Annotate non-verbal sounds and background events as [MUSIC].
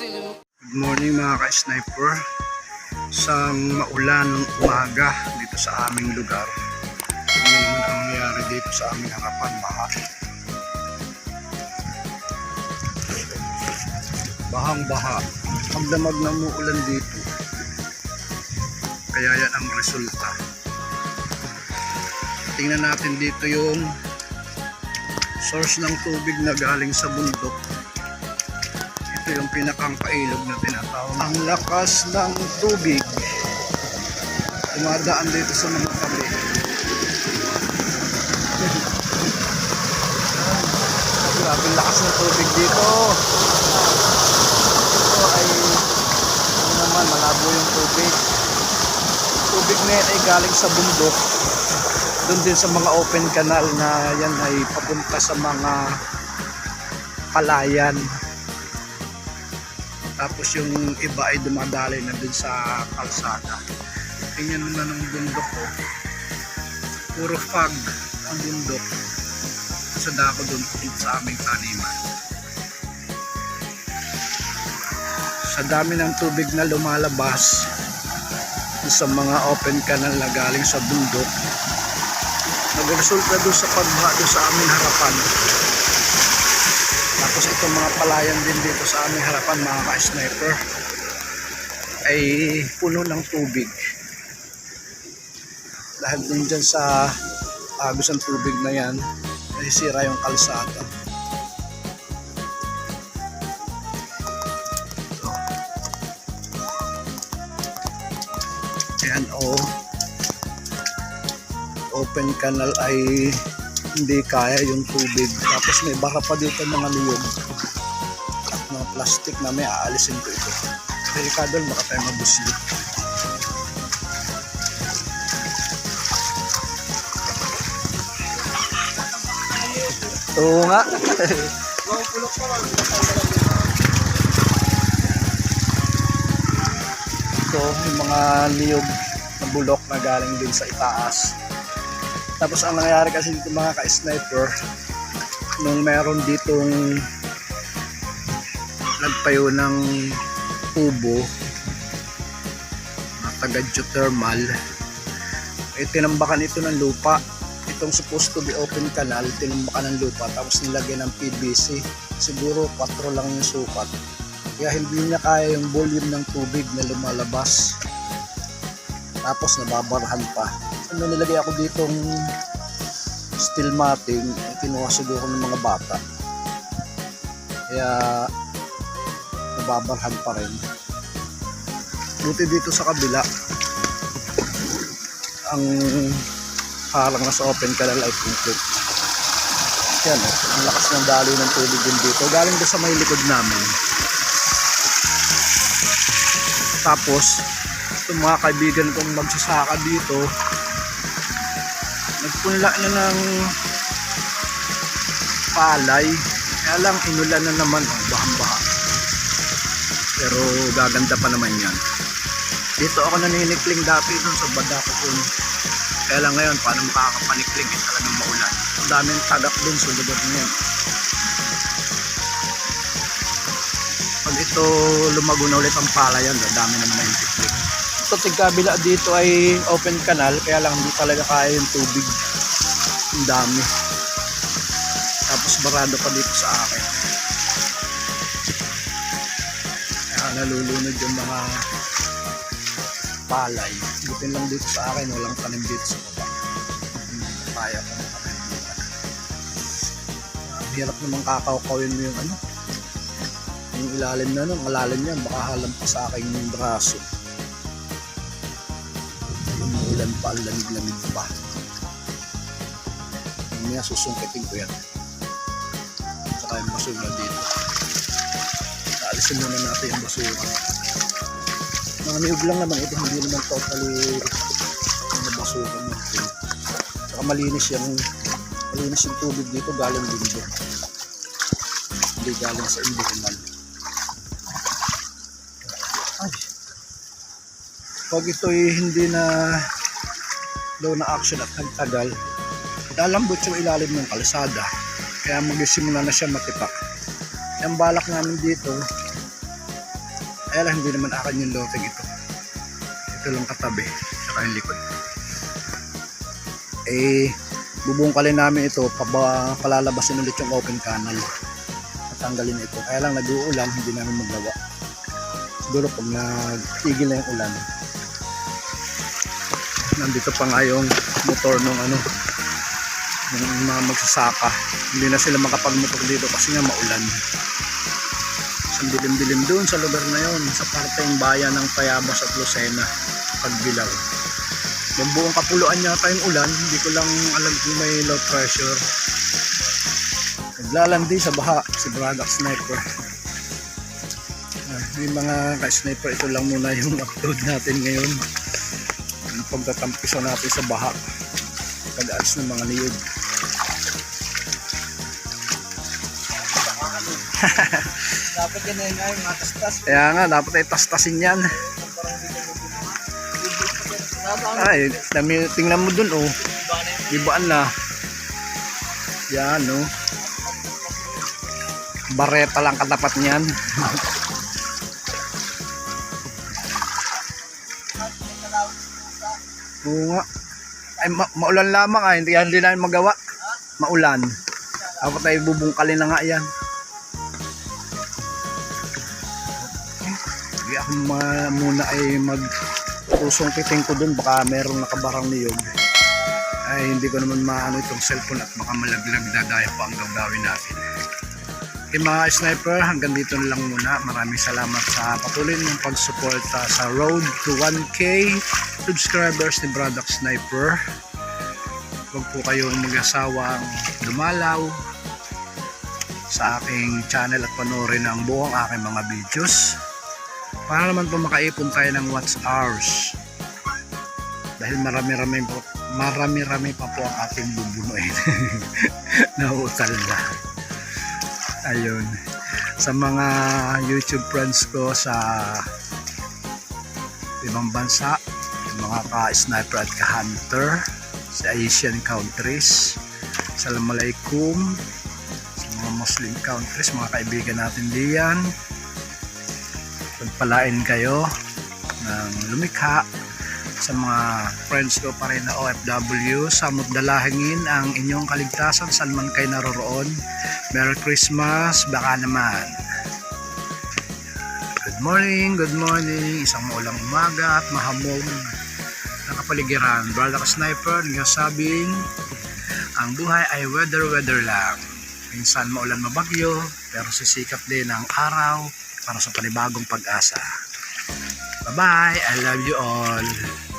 Good morning mga ka-sniper. Isang maulan umaga dito sa aming lugar. Ano naman ang nangyari dito sa aming harapan baha. Bahang baha. Ang damag na muulan dito. Kaya yan ang resulta. Tingnan natin dito yung source ng tubig na galing sa bundok ito yung pinakang pailog na tinatawag. Ang lakas ng tubig. Dumadaan dito sa mga tabi. Grabe lakas ng tubig dito. Ito ay ano naman malabo yung tubig. Tubig na yan ay galing sa bundok. Doon din sa mga open canal na yan ay papunta sa mga palayan. Tapos yung iba ay dumadali na dun sa kalsada. Tingnan mo na ng bundok ko. Puro fog ang bundok. Sa dako dun sa aming taniman. Sa dami ng tubig na lumalabas sa mga open canal na galing sa bundok, nagresulta doon sa pagbaha sa aming harapan. Tapos itong mga palayan din dito sa aming harapan mga ka-sniper ay puno ng tubig. Dahil din dyan sa agos ng tubig na yan, nasisira yung kalsada. Ayan o. Open canal ay hindi kaya yung tubig. Tapos may baka pa dito mga niyog. At mga plastic na may aalisin ko ito. Delikado baka tayo mabuslit. Oo nga. [LAUGHS] ito yung mga niyog na bulok na galing din sa itaas. Tapos ang nangyayari kasi dito mga ka-sniper, nung meron ditong nagpayo ng tubo na taga geothermal, eh tinambakan ito ng lupa. Itong supposed to be open canal, tinambakan ng lupa tapos nilagyan ng PVC. Siguro 4 lang yung sukat. Kaya hindi niya kaya yung volume ng tubig na lumalabas. Tapos nababarahan pa ano nilagay ako ditong steel matting eh, kinuha siguro ng mga bata. Kaya nababarhan pa rin. Buti dito sa kabila ang harang na sa open canal ay concrete yan oh, ang lakas ng daloy ng tubig din dito. Galing doon sa may likod namin. Tapos itong mga kaibigan kong magsasaka dito nagpunla na ng palay. Kaya lang inulan na naman oh, bahang baha pero gaganda pa naman yan. Dito ako naninikling dati dun sa Badako dun. Kaya lang ngayon paano makakapanikling eh talagang maulan. Ang daming tagak dun sa lugar na yan pag ito lumago na ulit ang palayan ang dami na naman yung tiklik ito tigkabila dito ay open canal kaya lang hindi talaga kaya yung tubig ang dami. Tapos barado pa dito sa akin. Kaya nalulunod yung mga palay. Butin lang dito sa akin walang tanim dito sa baba. Hindi kaya ko ang hirap naman kakawkawin mo yung ano yung ilalim na nun malalim yan baka halampas sa akin yung braso. Umuulan pa, ang lamig-lamig pa. Mamaya susungkitin ko yan. Saka yung basura dito. Alisin muna natin yung basura. Mga niyog lang naman ito, hindi naman totally ano basura mo. Saka malinis yung malinis yung tubig dito galing dito. Hindi galing sa environment. Ay, pag ito'y hindi na low na action at nagtagal, lalambot yung ilalim ng kalsada. Kaya magsisimula na siya matipak. Yung balak namin dito, Kaya lang hindi naman akin yung loteng ito. Ito lang katabi, saka yung likod. Eh, bubungkalin namin ito, paba, palalabasin ulit yung open canal. Tatanggalin ito. Kaya lang nag-uulan, hindi namin magawa. Siguro pag nagtigil na yung ulan, nandito pa nga yung motor nung ano, ng mga magsasaka. Hindi na sila makapagmotor dito kasi nga maulan. Sa dilim-dilim doon sa lugar na yon sa parteng bayan ng Tayabas at Lucena, Pagbilaw. Yung buong kapuluan yata yung ulan, hindi ko lang alam kung may low pressure. Naglalandi sa baha si Braddock Sniper. Ah, yung mga ka-sniper, ito lang muna yung upload natin ngayon. Pagtatampisa natin sa baha. Pag-aas ng mga niyog. [LAUGHS] Dapat yan na yung matastas. Kaya nga, dapat ay tastasin yan. Ay, dami, tingnan mo dun, oh. Ibaan na. Yan, oh. Bareta lang katapat niyan. [LAUGHS] Oo nga. Ay, ma- maulan lamang ah. Hindi, hindi namin magawa. Maulan. Dapat ay bubungkalin na nga yan. Hindi ako ma- muna ay mag pusong piting ko dun baka merong nakabarang niyog ay hindi ko naman maano itong cellphone at baka malaglag dadaya pa ang gagawin natin okay mga sniper hanggang dito na lang muna maraming salamat sa patuloy ng pagsuporta sa road to 1k subscribers ni Braddock Sniper. Huwag po kayong mag-asawang dumalaw sa aking channel at panoorin ang buong aking mga videos. Para naman po makaipon tayo ng watch hours. Dahil marami-rami po marami-rami pa po ang ating bubunuin. [LAUGHS] Nauutal na. Ayun. Sa mga youtube friends ko sa ibang bansa mga ka-sniper at ka-hunter sa Asian countries. Assalamualaikum sa mga Muslim countries mga kaibigan natin diyan pagpalain kayo ng lumikha sa mga friends ko pa rin na OFW sa dalahingin ang inyong kaligtasan saan man kayo naroroon Merry Christmas baka naman. Good morning, good morning. Isang maulang umaga at mahamong kapaligiran Brother Sniper nagsasabing ang buhay ay weather weather lang minsan maulan mabagyo pero sisikap din ang araw para sa panibagong pag-asa. Bye-bye. I love you all.